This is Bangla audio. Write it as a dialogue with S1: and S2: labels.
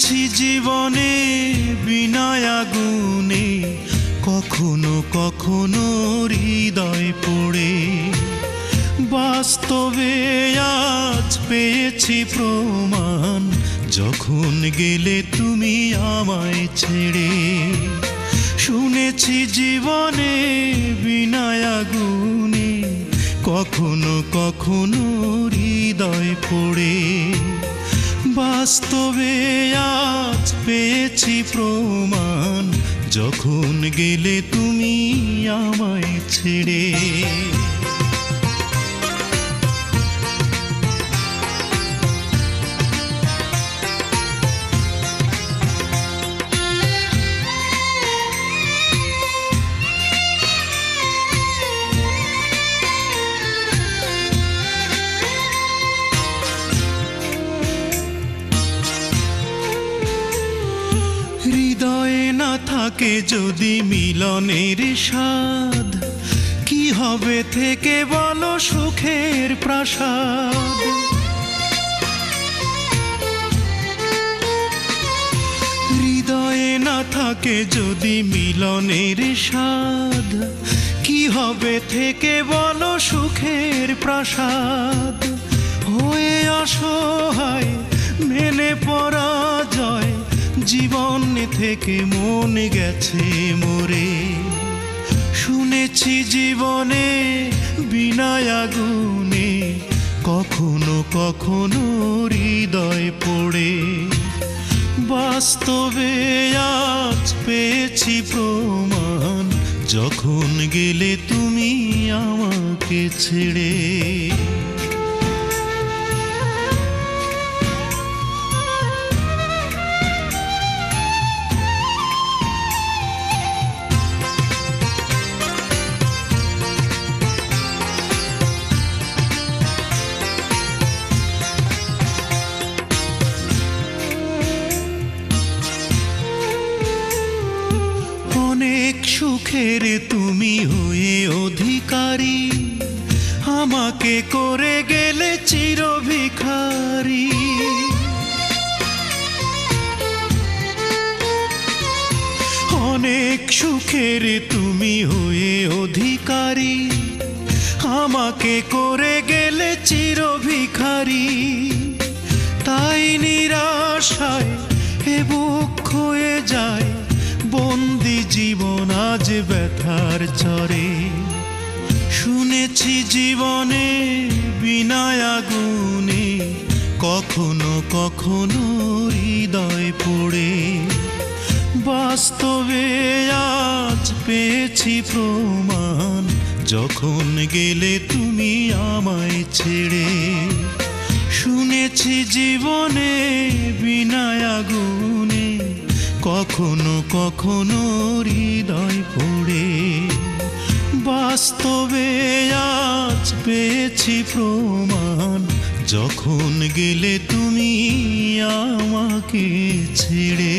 S1: শুনেছি জীবনে বিনায় আগুনে, কখনো কখনো হৃদয় পড়ে। বাস্তবে আজ পেয়েছি প্রমাণ, যখন গেলে তুমি আমায় ছেড়ে। শুনেছি জীবনে বিনায় আগুনে, কখনো কখনো হৃদয় পড়ে। বাস্তবে আজ পেয়েছি প্রমাণ। যখন গেলে তুমি আমায় ছেড়ে থাকে যদি মিলনের স্বাদ? কি হবে থেকে বলো সুখের প্রাসাদ? হৃদয়ে না থাকে যদি মিলনের স্বাদ? কি হবে থেকে বলো সুখের প্রাসাদ? হয়ে অসহায়, মেনে পরাজয় জীবন থেকে মন গেছে মোরে। শুনেছি জীবনে বিনায় আগুনে, কখনো কখনো হৃদয় পড়ে। বাস্তবে আজ পেয়েছি প্রমাণ, যখন গেলে তুমি আমাকে ছেড়ে। সুখের তুমি হয়ে অধিকারী। আমাকে করে গেলে চির ভিখারি অনেক সুখের তুমি হয়ে অধিকারী। আমাকে করে গেলে চির ভিখারি তাই নিরাশায় এ বুক হয়ে যায়। বন্দি জীবন আজ ব্যথার চরে। শুনেছি জীবনে বিনায় আগুনে, কখনো কখনো হৃদয় পড়ে। বাস্তবে আজ পেয়েছি প্রমাণ, যখন গেলে তুমি আমায় ছেড়ে। শুনেছি জীবনে বিনায় আগুনে কখনো কখনো হৃদয় পড়ে বাস্তবে আজ পেয়েছি প্রমাণ। যখন গেলে তুমি আমাকে ছেড়ে